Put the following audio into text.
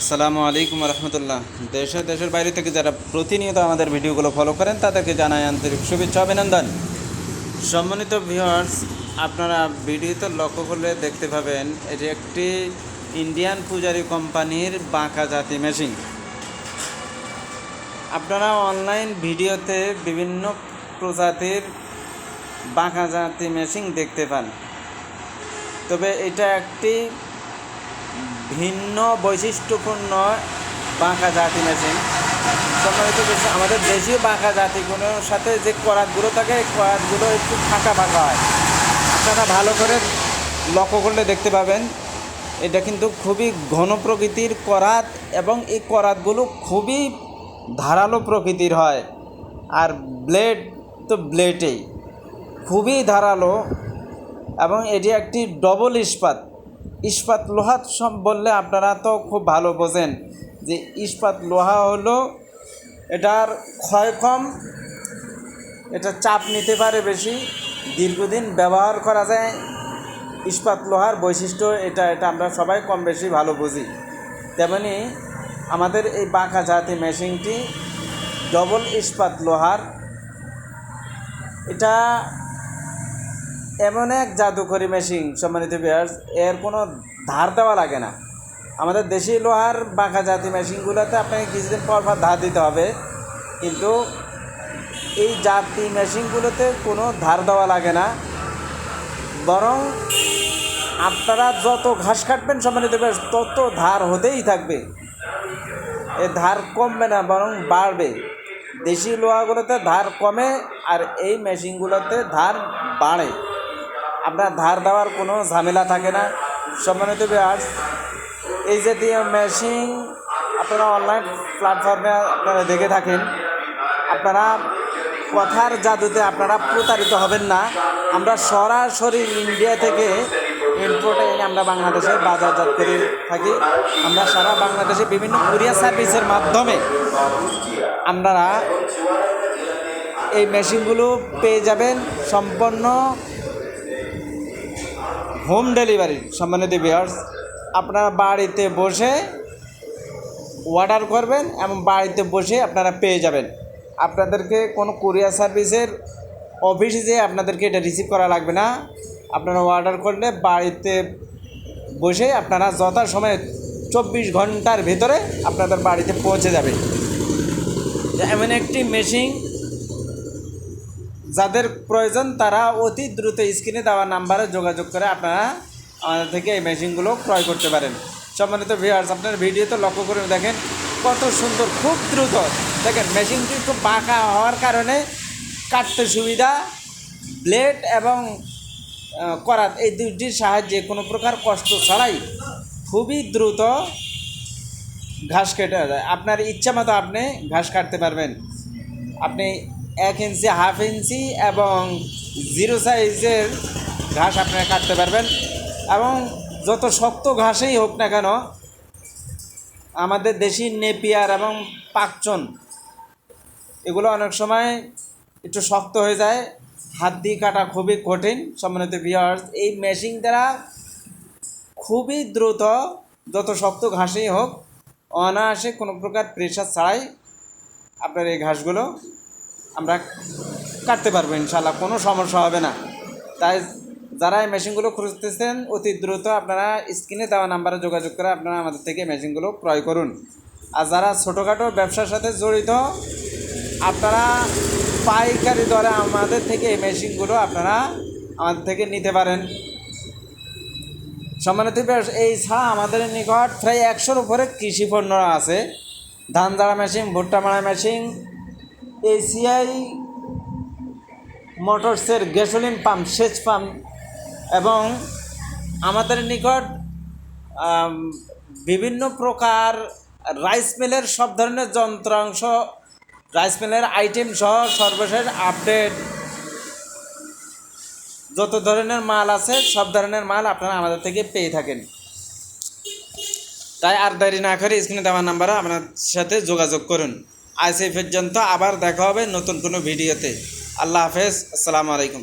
আসসালামু আলাইকুম রহমতুল্লাহ দেশে দেশের বাইরে থেকে যারা প্রতিনিয়ত আমাদের ভিডিওগুলো ফলো করেন, তাদেরকে জানাই আন্তরিক শুভেচ্ছা, অভিনন্দন। সম্মানিত ভিউয়ার্স আপনারা ভিডিওতে লক্ষ্য করলে দেখতে পাবেন, এটি একটি ইন্ডিয়ান পূজারি কোম্পানির বাঁকা জাতি মেশিন আপনারা অনলাইন ভিডিওতে বিভিন্ন প্রজাতির বাঁকা জাতি মেশিন দেখতে পান। তবে এটা একটি ভিন্ন বৈশিষ্ট্যপূর্ণ বাঁকা জাতি মেশিন। সম্মানিত আমাদের দেশীয় বাঁকা জাতিগুলোর সাথে যে করাতগুলো থাকে, এই করাতগুলো একটু ফাঁকা ফাঁকা হয়। আপনারা ভালো করে লক্ষ্য করলে দেখতে পাবেন, এটা কিন্তু খুবই ঘন প্রকৃতির করাত এবং এই করাতগুলো খুবই ধারালো প্রকৃতির হয়। আর ব্লেড তো ব্লেডেই। খুবই ধারালো এবং এটি একটি ডবল ইস্পাত। ইস্পাত লোহা সব বললে আপনারা তো খুব ভালো বোঝেন যে ইস্পাত লোহা হলো এটার ক্ষয় কম, এটা চাপ নিতে পারে বেশি, দীর্ঘদিন ব্যবহার করা যায়। ইস্পাত লোহার বৈশিষ্ট্য এটা এটা আমরা সবাই কম বেশি ভালো বুঝি। তেমনি আমাদের এই বাঁকা জাতি মেশিনটি ডবল ইস্পাত লোহার। এটা এমন এক জাদুকরি মেশিন, সম্মানিত বিয়ার্স এর কোনো ধার দেওয়া লাগে না। আমাদের দেশি লোহার বাঁকা জাতি মেশিনগুলোতে আপনাকে কিছুদিন পর পর ধার দিতে হবে। কিন্তু এই জাতি মেশিনগুলোতে কোনো ধার দেওয়া লাগে না। বরং আপনারা যত ঘাস কাটবেন, সম্মানিত বিয়ার্স তত ধার হতেই থাকবে। এ ধার কমবে না, বরং বাড়বে। দেশি লোহাগুলোতে ধার কমে আর এই মেশিনগুলোতে ধার বাড়ে। আপনার ধার দেওয়ার কোনো ঝামেলা থাকে না। সম্মানিত বিয়ার্স এই জাতীয় মেশিন আপনারা অনলাইন প্ল্যাটফর্মে আপনারা দেখে থাকেন। আপনারা কথার জাদুতে আপনারা প্রতারিত হবেন না। আমরা সরাসরি ইন্ডিয়া থেকে ইম্পোর্টে এনে আমরা বাংলাদেশে বাজারজাত করে থাকি। আমরা সারা বাংলাদেশে বিভিন্ন কুরিয়ার সার্ভিসের মাধ্যমে আপনারা এই মেশিনগুলো পেয়ে যাবেন। সম্পন্ন হোম ডেলিভারি, সম্মানিত বিয়ার্স আপনারা বাড়িতে বসে অর্ডার করবেন এবং বাড়িতে বসে আপনারা পেয়ে যাবেন। আপনাদেরকে কোনো কুরিয়ার সার্ভিসের অফিসে যেয়ে আপনাদেরকে এটা রিসিভ করা লাগবে না। আপনারা অর্ডার করলে বাড়িতে বসে আপনারা যথা সময়ে চব্বিশ ঘণ্টার ভেতরে আপনাদের বাড়িতে পৌঁছে যাবে। এমন একটি মেশিন যাদের প্রয়োজন তারা অতি দ্রুত স্ক্রিনে দেওয়া নাম্বারে যোগাযোগ করে আপনারা আমাদের থেকে এই মেশিনগুলো ক্রয় করতে পারেন। সম্মানিত ভিউয়ার্স আপনার ভিডিওতে লক্ষ্য করে দেখেন কত সুন্দর, খুব দ্রুত। দেখেন, মেশিনটি একটু বাঁকা হওয়ার কারণে কাটতে সুবিধা, ব্লেড এবং করাত এই দুইটির সাহায্যে কোনো প্রকার কষ্ট ছাড়াই খুবই দ্রুত ঘাস কেটে যায় আপনার ইচ্ছা মতো আপনি ঘাস কাটতে পারবেন। আপনি এক ইঞ্চি, হাফ ইঞ্চি এবং জিরো সাইজের ঘাস আপনারা কাটতে পারবেন। এবং যত শক্ত ঘাসেই হোক না কেন, আমাদের দেশি নেপিয়ার এবং পাকচন, এগুলো অনেক সময় একটু শক্ত হয়ে যায়। হাত দিয়ে কাটা খুবই কঠিন, সম্মানিত ভিওয়ার্স এই মেশিন দ্বারা খুবই দ্রুত যত শক্ত ঘাসেই হোক, অনায়াসে কোনো প্রকার প্রেশার ছাড়াই আপনার এই ঘাসগুলো আমরা কাটতে পারব ইনশাল্লাহ কোনো সমস্যা হবে না। তাই যারা এই মেশিনগুলো খুঁজতেছেন, অতি দ্রুত আপনারা স্ক্রিনে দেওয়া নাম্বারে যোগাযোগ করে আপনারা আমাদের থেকে মেশিনগুলো ক্রয় করুন। আর যারা ছোটোখাটো ব্যবসার সাথে জড়িত, আপনারা পাইকারি দরে আমাদের থেকে এই মেশিনগুলো আপনারা আমাদের থেকে নিতে পারেন। সম্মানিত এই ছাড়া আমাদের নিকট প্রায় একশোর উপরে কৃষি পণ্য আছে। ধান ঝাড়া মেশিন, ভুট্টা মারা মেশিন এসিআই মোটরসের গ্যাসোলিন পাম্প, সেচ পাম্প এবং আমাদের নিকট বিভিন্ন প্রকার রাইস মিলের সব ধরনের যন্ত্রাংশ, রাইস মিলের আইটেম সহ সর্বশেষ আপডেট। যত ধরনের মাল আছে, সব ধরনের মাল আপনারা আমাদের থেকে পেয়ে থাকেন। তাই আর দেরি না করে স্ক্রিনে দেওয়া নাম্বারে আপনার সাথে যোগাযোগ করুন। আজ এই পর্যন্ত আবার দেখা হবে নতুন কোনো ভিডিওতে। আল্লাহ হাফেজ। আসসালামু আলাইকুম।